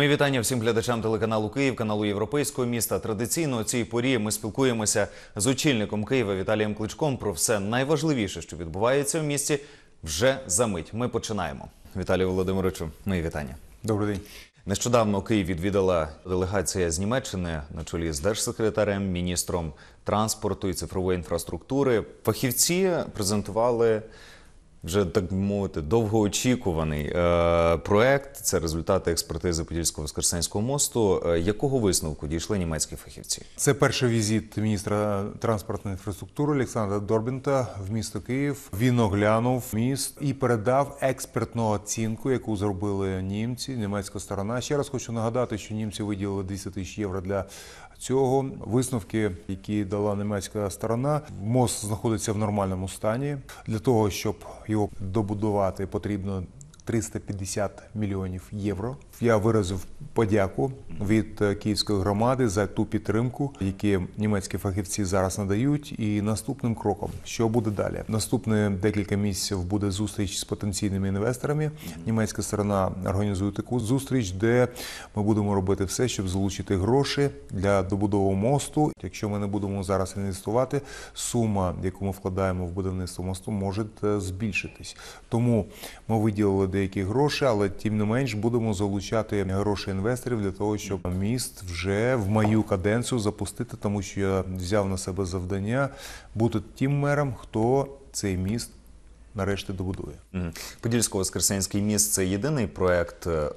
Мої вітання всім глядачам телеканалу Київ, каналу Європейського міста. Традиційно у цій порі ми спілкуємося з очільником Києва Віталієм Кличком про все найважливіше, що відбувається в місті. Вже за мить. Ми починаємо. Віталію Володимировичу, мої вітання. Добрий день. Нещодавно Київ відвідала делегація з Німеччини на чолі з держсекретарем, міністром транспорту і цифрової інфраструктури. Фахівці презентували вже так мовити довгоочікуваний е, проект. Це результати експертизи Подільського Воскресенського мосту. Е, якого висновку дійшли німецькі фахівці? Це перший візит міністра транспортної інфраструктури Олександра Дорбінта в місто Київ. Він оглянув міст і передав експертну оцінку, яку зробили німці, німецька сторона. Ще раз хочу нагадати, що німці виділили 200 тисяч євро для цього. Висновки, які дала німецька сторона, мост знаходиться в нормальному стані. Для того щоб його добудувати, потрібно 350 мільйонів євро. Я виразив подяку від е, київської громади за ту підтримку, яку німецькі фахівці зараз надають. І наступним кроком, що буде далі? Наступне декілька місяців буде зустріч з потенційними інвесторами. Німецька сторона організує таку зустріч, де ми будемо робити все, щоб залучити гроші для добудови мосту. Якщо ми не будемо зараз інвестувати, сума, яку ми вкладаємо в будівництво мосту, може е, збільшитись. Тому ми виділили деякі гроші, але тим не менш будемо залучати гроші інвесторів для того, щоб міст вже в мою каденцію запустити, тому що я взяв на себе завдання бути тим мером, хто цей міст нарешті добудує. Мгм. Подільсько-Воскресенський міст це єдиний проект е,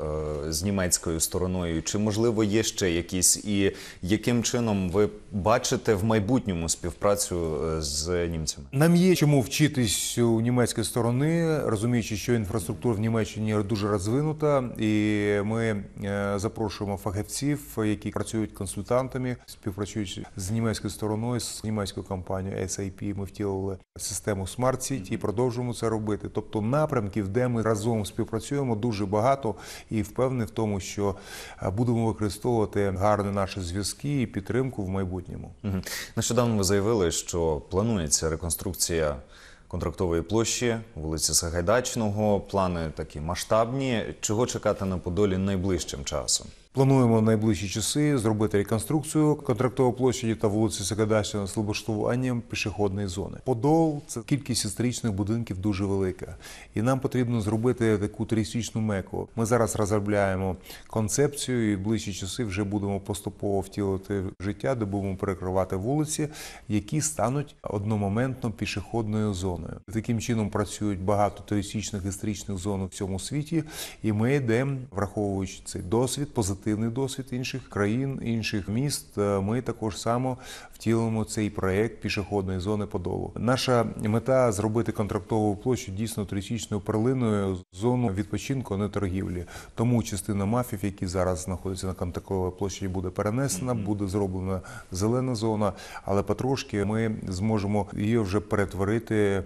з німецькою стороною. Чи можливо є ще якісь, і яким чином ви бачите в майбутньому співпрацю е, з німцями? Нам є чому вчитись у німецької сторони, розуміючи, що інфраструктура в Німеччині дуже розвинута, і ми е, запрошуємо фахівців, які працюють консультантами, співпрацюючи з німецькою стороною, з німецькою компанією SAP, Ми втілили систему Smart City і продовжуємо це робити. Тобто напрямків, де ми разом співпрацюємо, дуже багато, і впевнений в тому, що е, будемо використовувати гарні наші зв'язки і підтримку в майбутньому. Нещодавно ви заявили, що планується реконструкція контрактової площі вулиці Сагайдачного. Плани такі масштабні. Чого чекати на Подолі найближчим часом? Плануємо в найближчі часи зробити реконструкцію контрактової площаді та вулиці Сагайдачного з облаштуванням пішохідної зони. Подол це кількість історичних будинків дуже велика, і нам потрібно зробити таку туристичну меку. Ми зараз розробляємо концепцію, і в ближчі часи вже будемо поступово втілити життя, де будемо перекривати вулиці, які стануть одномоментно пішохідною зоною. Таким чином працюють багато туристичних історичних зон у всьому світі, і ми йдемо, враховуючи цей досвід, позитивний досвід інших країн, інших міст. е, Ми також само втілимо цей проект пішохідної зони Подолу. Наша мета зробити контрактову площу дійсно туристичною перлиною, зону відпочинку, а не торгівлі. Тому частина мафів, які зараз знаходяться на контрактовій площі, буде перенесена, буде зроблена зелена зона, але потрошки ми зможемо її вже перетворити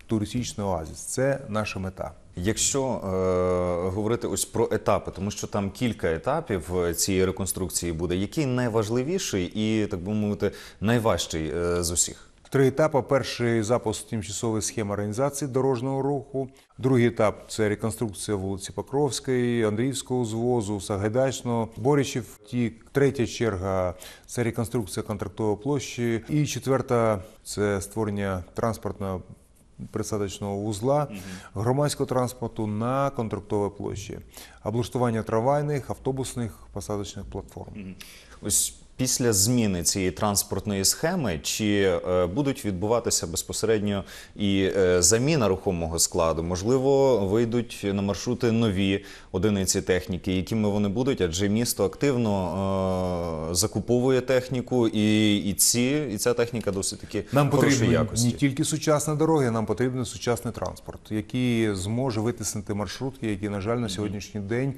в туристичний оазис. Це наша мета. Якщо е, говорити ось про етапи, тому що там кілька етапів е, цієї реконструкції буде, який найважливіший і так би мовити найважчий е, з усіх? Три етапи. Перший запуск тимчасової схеми організації дорожнього руху. Другий етап це реконструкція вулиці Покровської, Андріївського звозу, Сагайдачного, Боричів. Ті третя черга це реконструкція контрактової площі. І четверта це створення транспортного. Присадочного вузла громадського транспорту на контрактовій площі, облаштування трамвайних, автобусних посадочних платформ. Ось після зміни цієї транспортної схеми, чи е, будуть відбуватися безпосередньо і е, заміна рухомого складу? Можливо, вийдуть на маршрути нові одиниці техніки, якими вони будуть, адже місто активно е, закуповує техніку, і, і ці і ця техніка досить таки Нам потрібні якості. не тільки сучасні дороги, нам потрібен сучасний транспорт, який зможе витиснити маршрутки, які, на жаль, на сьогоднішній день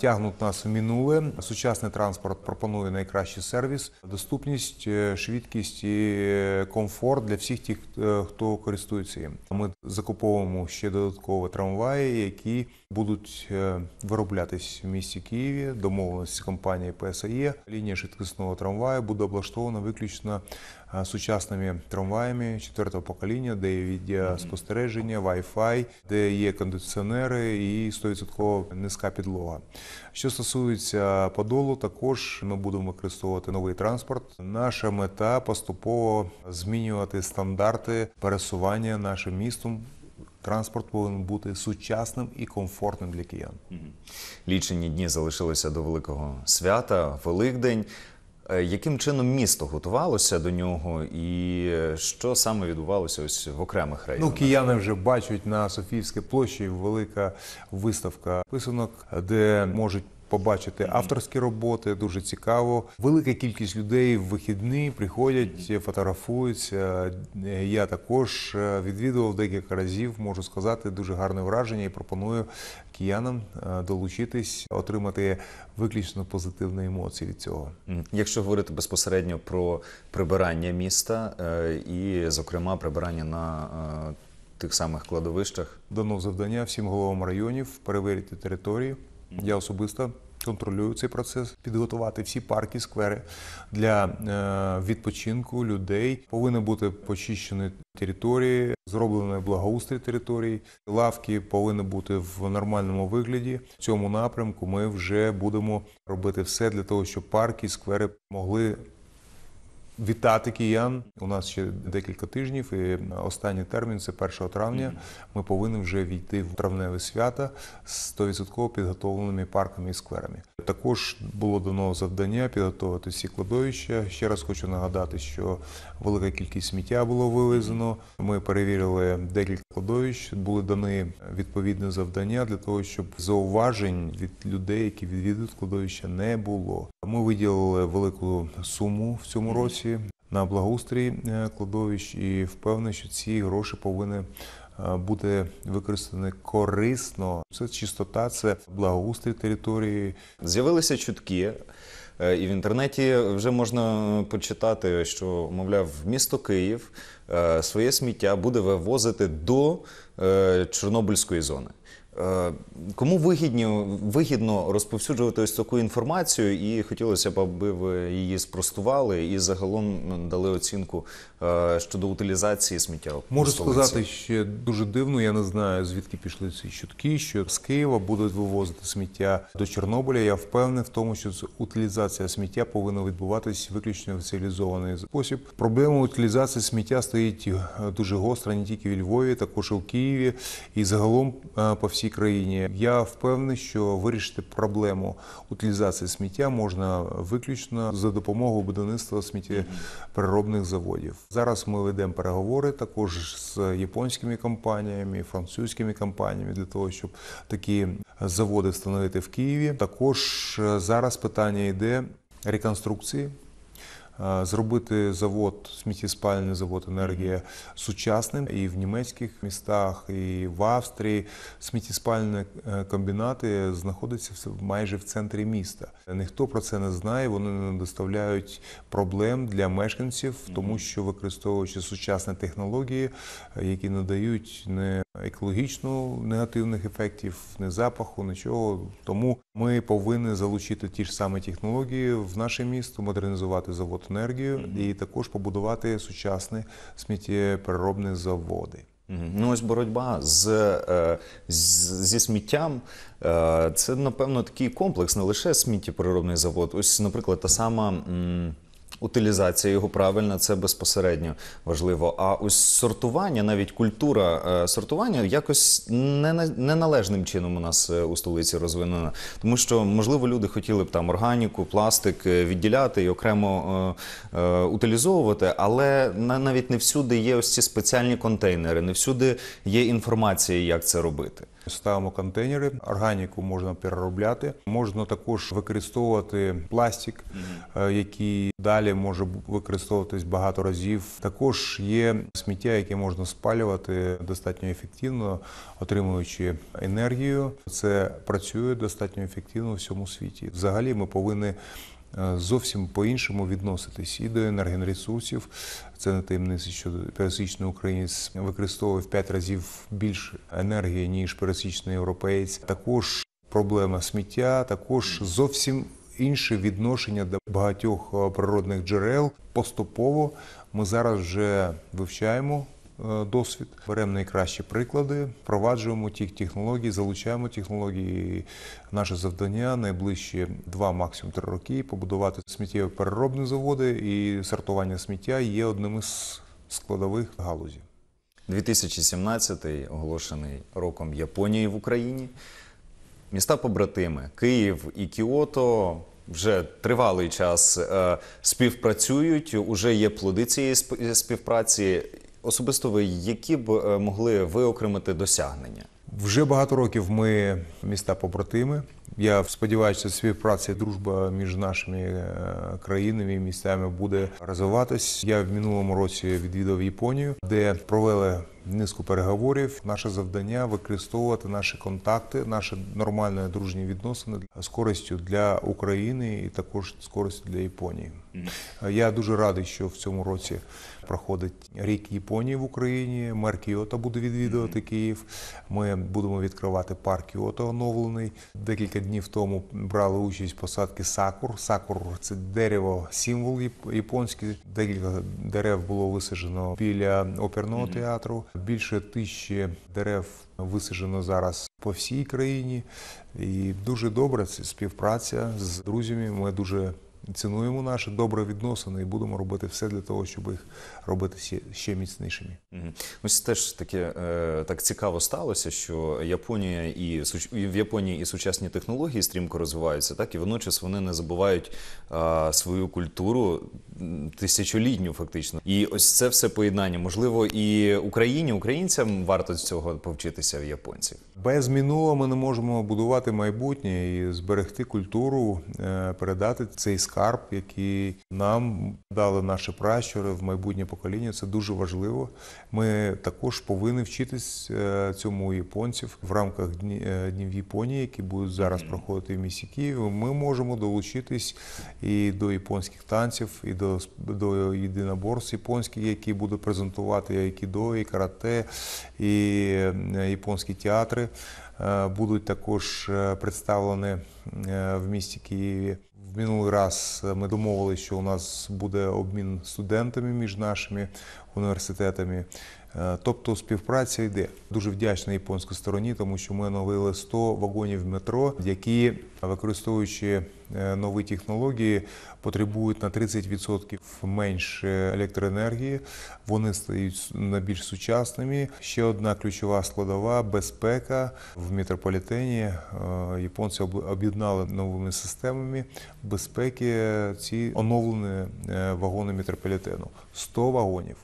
тягнуть нас в минуле. Сучасний транспорт пропонує найкращий сервіс, доступність, е, швидкість і е, комфорт для всіх тих, е, хто користується їм. Ми закуповуємо ще додаткові трамваї, які будуть вироблятись в місті Києві. Домовленості компанії ПСАЄ. Лінія швидкісного трамваю буде облаштована виключно сучасними трамваями четвертого покоління, де є відеоспостереження, Wi-Fi, де є кондиціонери і 100% низька підлога. Що стосується Подолу, також ми будемо використовувати новий транспорт. Наша мета поступово змінювати стандарти пересування нашим містом. Транспорт повинен бути сучасним і комфортним для киян. Лічені дні залишилися до великого свята, Великдень. Е, Яким чином місто готувалося до нього, і що саме відбувалося ось в окремих Ну, кияни вже бачать на Софіївській площі велика виставка писанок, де можуть побачити авторські роботи. Дуже цікаво. Велика кількість людей в вихідні приходять, фотографуються. Я також е, відвідував декілька разів. Можу сказати, дуже гарне враження і пропоную киянам е, долучитись, отримати виключно позитивні емоції від цього. Якщо говорити безпосередньо про прибирання міста, е, і, зокрема, прибирання на тих самих кладовищах, дано завдання всім головам районів перевірити території. Я особисто контролюю цей процес, підготувати всі парки, сквери для е, відпочинку людей. Повинні бути почищені території, зроблені благоустрій територій. Лавки повинні бути в нормальному вигляді. В цьому напрямку ми вже будемо робити все для того, щоб парки, сквери могли вітати киян. У нас ще декілька тижнів, і останній термін це 1 травня. Ми повинні вже війти в травневе свята з 100% підготовленими парками і скверами. Також було дано завдання підготувати всі кладовища. Ще раз хочу нагадати, що велика кількість сміття було вивезено. Ми перевірили декілька кладовищ, були дані відповідні завдання для того, щоб зауважень від людей, які відвідують кладовища, не було. Ми виділили велику суму в цьому році на благоустрій е, кладовищ і впевнений, що ці гроші повинні е, бути використані корисно. Це чистота, це благоустрій території, З'явилися чутки, е, і в інтернеті вже можна почитати, що, мовляв, місто Київ своє сміття буде вивозити до Чорнобильської зони. Е, Кому вигідні, вигідно розповсюджувати ось таку інформацію, і хотілося б, аби ви її спростували і загалом дали оцінку е, щодо утилізації сміття. Можу сказати, ще дуже дивно. Я не знаю звідки пішли ці чутки, що з Києва будуть вивозити сміття до Чорнобиля. Я впевнений в тому, що утилізація сміття повинна відбуватись виключно в цивілізований спосіб. Проблема утилізації сміття стоїть е, дуже гостро не тільки в Львові, також і в Києві і загалом по всій країні. Я впевнений, що вирішити проблему утилізації сміття можна виключно за допомогою будівництва сміттєпереробних заводів. Зараз ми ведемо переговори також з японськими компаніями, французькими компаніями для того, щоб такі заводи встановити в Києві. Також е, зараз питання йде реконструкції. Е, Зробити завод, сміттєспальний завод енергія сучасним і в німецьких містах, і в Австрії сміттєспальні е, комбінати знаходяться майже в центрі міста. Ніхто про це не знає. Вони не доставляють проблем для мешканців, тому що використовуючи сучасні технології, е, які надають не екологічно негативних ефектів, не запаху, нічого. Тому ми повинні залучити ті ж самі технології в наше місто, модернізувати завод енергію і також побудувати сучасні сміттєпереробні заводи. Ну, ось боротьба з, е, з- зі сміттям. е, Це, напевно, такий комплекс, не лише сміттєпереробний завод. Ось, наприклад, та сама. Утилізація його правильна, це безпосередньо важливо. А ось сортування, навіть культура е, сортування, якось не, на- неналежним чином у нас е, у столиці розвинена. Тому що, можливо, люди хотіли б там органіку, пластик е, відділяти і окремо е, е, утилізовувати, але на- навіть не всюди є ось ці спеціальні контейнери, не всюди є інформація, як це робити. Ставимо контейнери, органіку можна переробляти. Можна також використовувати пластик, е, який далі може використовуватись багато разів. Також є сміття, яке можна спалювати достатньо ефективно, отримуючи енергію. Це працює достатньо ефективно у всьому світі. Взагалі, ми повинні. Е, Зовсім по-іншому відноситись і до енергоресурсів. Це не таємниця, що пересічний українець використовує в 5 разів більше енергії, ніж пересічний європеєць. Також проблема сміття, також зовсім інше відношення до багатьох природних джерел. Поступово ми зараз вже вивчаємо досвід, беремо найкращі приклади, впроваджуємо ті технології, залучаємо технології. Наше завдання найближчі два, максимум три роки побудувати сміттєві переробні заводи і сортування сміття є одним із складових галузі. 2017 оголошений роком Японії в Україні. Міста побратими Київ і Кіото вже тривалий час е, співпрацюють. Уже є плоди цієї сп- співпраці. Особисто ви які б е, могли виокремити досягнення? Вже багато років ми міста побратими. Я сподіваюся, що співпраця і дружба між нашими е, країнами і містами буде розвиватись. Я в минулому році відвідав Японію, де провели низку переговорів. Наше завдання використовувати наші контакти, наші нормальні дружні відносини з користю для України і також з користю для Японії. Я дуже радий, що в цьому році проходить рік Японії в Україні. Мер Кіото буде відвідувати Київ. Ми будемо відкривати парк Кіото оновлений. Декілька днів тому брали участь посадки сакур. Сакур це дерево, символ японський. Декілька дерев було висаджено біля оперного театру. Більше тисячі дерев висаджено зараз по всій країні. І дуже добре це співпраця з друзями. Ми дуже цінуємо наші добрі відносини і будемо робити все для того, щоб їх робити ще- ще міцнішими. Мгм. Ось теж таке е, так цікаво сталося, що Японія і в Японії і сучасні технології стрімко розвиваються, так і водночас вони не забувають е, свою культуру тисячолітню, фактично. І ось це все поєднання. Можливо, і Україні, українцям варто з цього повчитися в японців. Без минулого ми не можемо будувати майбутнє і зберегти культуру, е, передати цей скарб, який нам дали наші пращури в майбутнє покоління. Це дуже важливо. Ми також повинні вчитись е, цьому у японців в рамках е, днів Японії, які будуть зараз проходити в місті Києві. Ми можемо долучитись і до японських танців, і до до єдиноборств японських, які будуть презентувати айкідо, і карате, і е, японські театри будуть також представлені в місті Києві. В минулий раз ми домовилися, що у нас буде обмін студентами між нашими університетами. Е, Тобто співпраця йде. Дуже вдячна японській стороні, тому що ми оновили 100 вагонів метро, які, використовуючи е, нові технології, потребують на 30% менше електроенергії. Вони стають більш сучасними. Ще одна ключова складова безпека в метрополітені. Е, Японці об- об'єднали новими системами безпеки ці оновлені е, вагони метрополітену. 100 вагонів.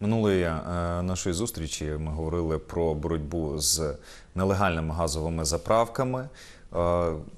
Минулої е, нашої зустрічі ми говорили про боротьбу з нелегальними газовими заправками.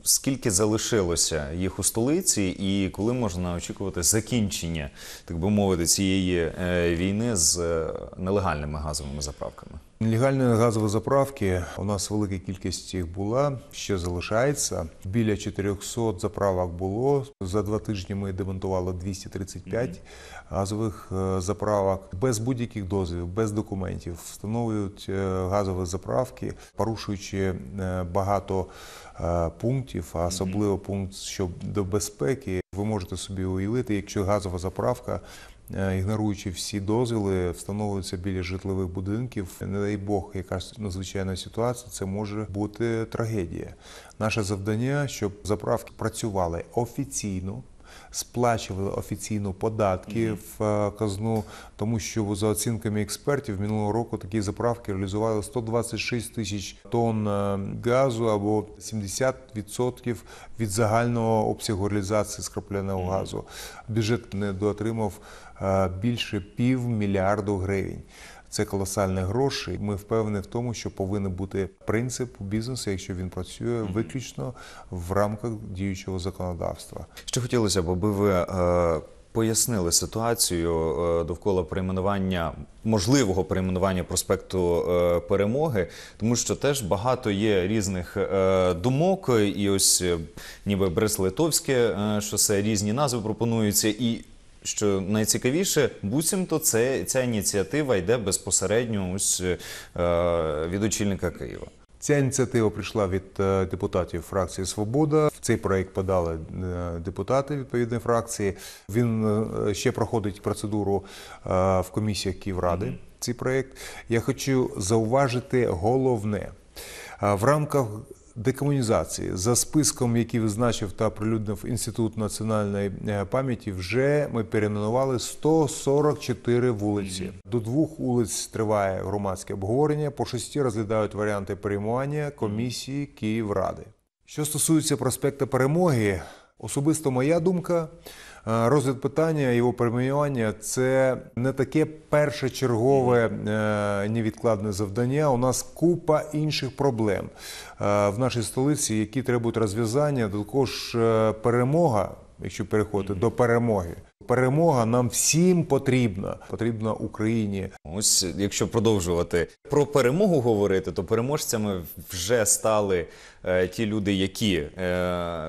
Скільки залишилося їх у столиці, і коли можна очікувати закінчення, так би мовити, цієї е, війни з е, нелегальними газовими заправками? Нелегальні газові заправки у нас велика кількість їх була, ще залишається. Біля 400 заправок було. За два тижні ми демонтували 235 газових е, заправок без будь-яких дозволів, без документів. Встановлюють е, газові заправки, порушуючи е, багато пунктів, а особливо пункт щодо безпеки. Ви можете собі уявити, якщо газова заправка ігноруючи всі дозвіли, встановлюються біля житлових будинків. Не дай Бог, якась надзвичайна ситуація, це може бути трагедія. Наше завдання, щоб заправки працювали офіційно. Сплачували офіційно податки в е, казну, тому що за оцінками експертів минулого року такі заправки реалізували 126 тисяч тонн е, газу або 70% від загального обсягу реалізації скрапляного газу. Бюджет не доотримав е, більше півмільярду гривень. Це колосальні гроші. Ми впевнені в тому, що повинен бути принцип бізнесу, якщо він працює виключно в рамках діючого законодавства. Ще хотілося б, аби ви е, пояснили ситуацію е, довкола перейменування можливого перейменування проспекту е, Перемоги, тому що теж багато є різних е, думок, і ось е, ніби Брест-Литовське е, шосе, різні назви пропонуються і. Що найцікавіше, буцімто це ця ініціатива йде безпосередньо ось е, від очільника Києва. Ця ініціатива прийшла від е, депутатів фракції Свобода. В цей проект подали е, депутати відповідної фракції. Він е, ще проходить процедуру в комісіях Київради. Цей проект. Я хочу зауважити головне в рамках. Декомунізації за списком, який визначив та оприлюднив Інститут національної е, пам'яті, вже ми перейменували 144 вулиці. До двох вулиць триває громадське обговорення. По шості розглядають варіанти перейменування комісії Київради. Що стосується проспекту Перемоги, особисто моя думка. е, Розгляд питання його перейменування – це не таке першочергове е, невідкладне завдання. У нас купа інших проблем е, в нашій столиці, які требують розв'язання. Також перемога, якщо переходити до перемоги. Перемога нам всім потрібна. Потрібна Україні. Ось якщо продовжувати про перемогу говорити, то переможцями вже стали ті люди, які е,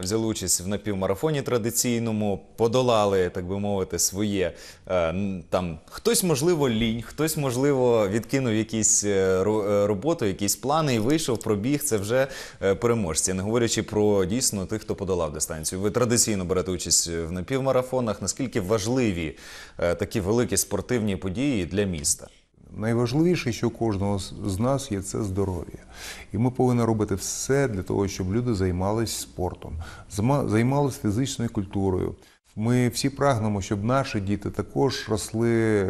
взяли участь в напівмарафоні традиційному, подолали, так би мовити, своє е, там хтось, можливо, лінь, хтось, можливо, відкинув якісь е, ро- е, роботу, якісь плани і вийшов, пробіг. Це вже е, переможці. Не говорячи про дійсно тих, хто подолав дистанцію. Ви традиційно берете участь в напівмарафонах. Наскільки важливі е, такі великі спортивні події для міста? Найважливіше, що у кожного з- нас є це здоров'я. І ми повинні робити все для того, щоб люди займалися спортом, займалися фізичною культурою. Ми всі прагнемо, щоб наші діти також росли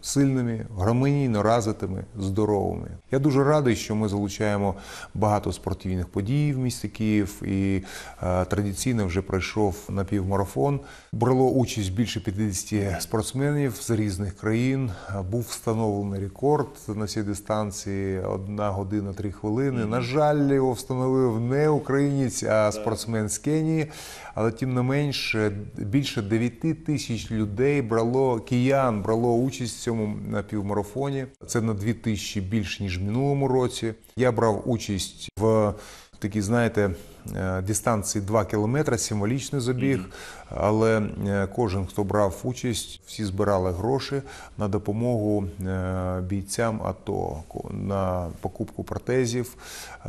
сильними, гармонійно развитими, здоровими. Я дуже радий, що ми залучаємо багато спортивних подій в місті Київ і е, традиційно вже пройшов напівмарафон. Брало участь більше 50 спортсменів з різних країн. Був встановлений рекорд на цій дистанції 1 година 3 хвилини. На жаль, його встановив не українець, а спортсмен з Кенії. Але тим не менш, е, більше 9 тисяч людей брало киян, брало участь в цьому напівмарафоні. Це на 2 тисячі більше ніж в минулому році. Я брав участь в такій, знаєте, е, дистанції 2 кілометри, символічний забіг. Але е, кожен, хто брав участь, всі збирали гроші на допомогу е, бійцям АТО на покупку протезів,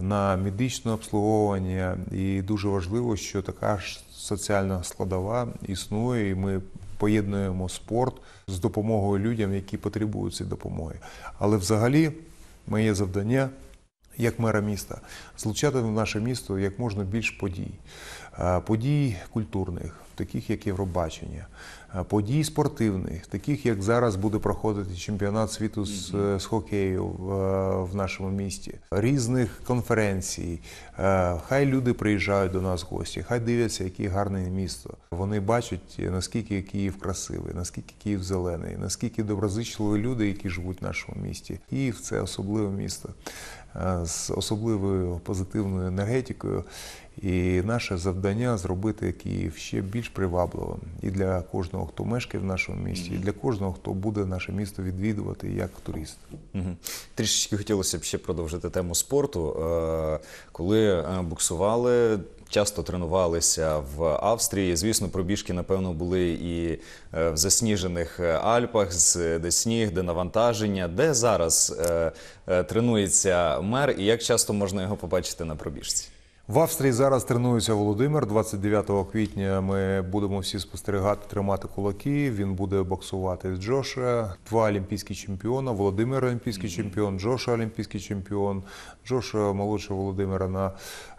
на медичне обслуговування. І дуже важливо, що така ж соціальна складова існує, і ми поєднуємо спорт з допомогою людям, які потребують цієї допомоги. Але взагалі моє завдання як мера міста, злучати в наше місто як можна більш подій, Е, подій культурних, таких як Євробачення, е, подій спортивних, таких як зараз буде проходити чемпіонат світу з, з хокею в, е, в нашому місті, різних конференцій. Е, Хай люди приїжджають до нас в гості, хай дивляться, яке гарне місто. Вони бачать, наскільки Київ красивий, наскільки Київ зелений, наскільки доброзичливі люди, які живуть в нашому місті. Київ це особливе місто е, з особливою позитивною енергетикою. І наше завдання зробити Київ ще більш привабливим і для кожного, хто мешкає в нашому місті, і для кожного, хто буде наше місто відвідувати як турист. Мгм. Трішечки хотілося б ще продовжити тему спорту. Е, Коли е, буксували, часто тренувалися в Австрії. Звісно, пробіжки, напевно, були і е, в засніжених Альпах, де сніг, де навантаження. Де зараз тренується мер і як часто можна його побачити на пробіжці? В Австрії зараз тренується Володимир. 29 квітня ми будемо всі спостерігати, тримати кулаки. Він буде боксувати з Джоша. Два олімпійські чемпіона. Володимир олімпійський чемпіон, Джоша олімпійський чемпіон. Джоша молодше Володимира на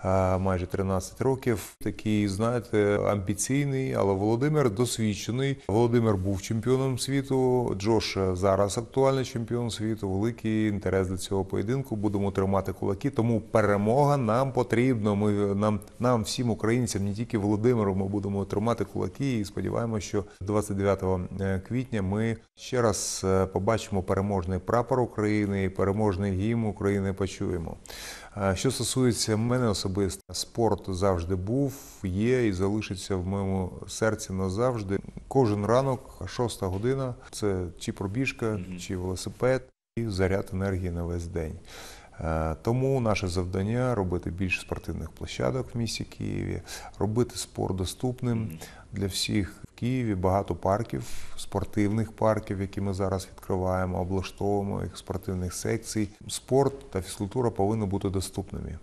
е, майже 13 років. Такий, знаєте, амбіційний, але Володимир досвідчений. Володимир був чемпіоном світу. Джош зараз актуальний чемпіон світу. Великий інтерес до цього поєдинку. Будемо тримати кулаки. Тому перемога нам потрібна. Ми нам, нам всім українцям, не тільки Володимиру, ми будемо тримати кулаки і сподіваємося, що 29 квітня ми ще раз е, побачимо переможний прапор України і переможний гімн України. Почуємо. Е, Що стосується мене особисто, спорт завжди був, є і залишиться в моєму серці назавжди. Кожен ранок, шоста година, це чи пробіжка, чи велосипед, і заряд енергії на весь день. Е, Тому наше завдання робити більше спортивних площадок в місті Києві, робити спорт доступним для всіх в Києві. Багато парків, спортивних парків, які ми зараз відкриваємо, облаштовуємо їх спортивних секцій. Спорт та фізкультура повинні бути доступними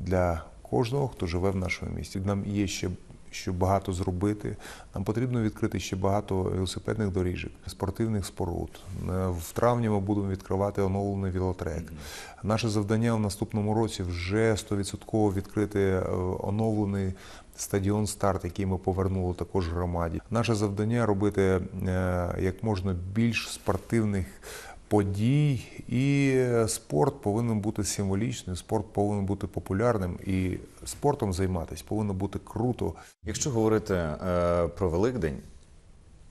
для кожного, хто живе в нашому місті. Нам є ще що багато зробити. Нам потрібно відкрити ще багато велосипедних доріжок, спортивних споруд. Е, В травні ми будемо відкривати оновлений велотрек. Наше завдання в наступному році вже 100% відкрити е, оновлений стадіон старт, який ми повернули також громаді. Наше завдання робити е, як можна більш спортивних подій, і спорт повинен бути символічним, спорт повинен бути популярним, і спортом займатися повинно бути круто. Якщо говорити е, про Великдень,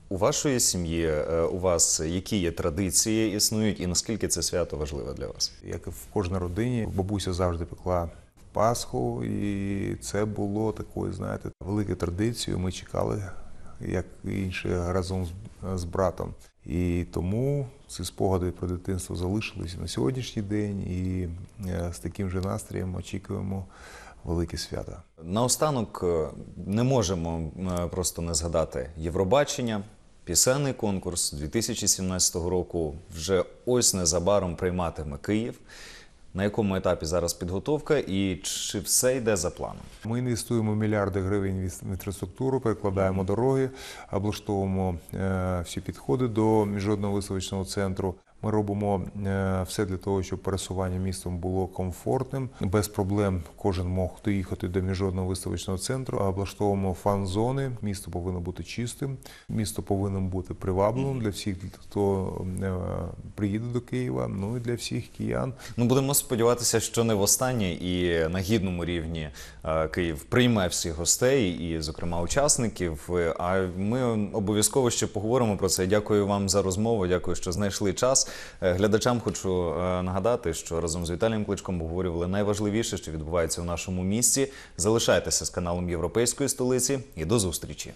у вашої сім'ї, е, у вас які є традиції існують, і наскільки це свято важливе для вас? Як і в кожній родині, бабуся завжди пекла Пасху, і це було такою, знаєте, великою традицією. Ми чекали, як і інші, разом з братом. І тому ці спогади про дитинство залишилися на сьогоднішній день, і е, з таким же настроєм очікуємо велике свято. Наостанок е, не можемо е, просто не згадати Євробачення. Пісенний конкурс 2017 року вже ось незабаром прийматиме Київ. На якому етапі зараз підготовка і чи все йде за планом? Ми інвестуємо мільярди гривень в інфраструктуру, перекладаємо дороги, облаштовуємо е, всі підходи до міжнародного виставочного центру. Ми робимо е, все для того, щоб пересування містом було комфортним, без проблем. Кожен мог доїхати до міжнародного виставочного центру. Облаштовуємо фан-зони. Місто повинно бути чистим. Місто повинно бути привабливим для всіх, хто е, приїде до Києва. Ну і для всіх киян. Ну будемо сподіватися, що не востаннє і на гідному рівні е, Київ прийме всіх гостей, і, зокрема, учасників. А ми обов'язково ще поговоримо про це. Дякую вам за розмову. Дякую, що знайшли час. Е, Глядачам хочу е, нагадати, що разом з Віталієм Кличком обговорювали найважливіше, що відбувається у нашому місті. Залишайтеся з каналом Європейської столиці і до зустрічі.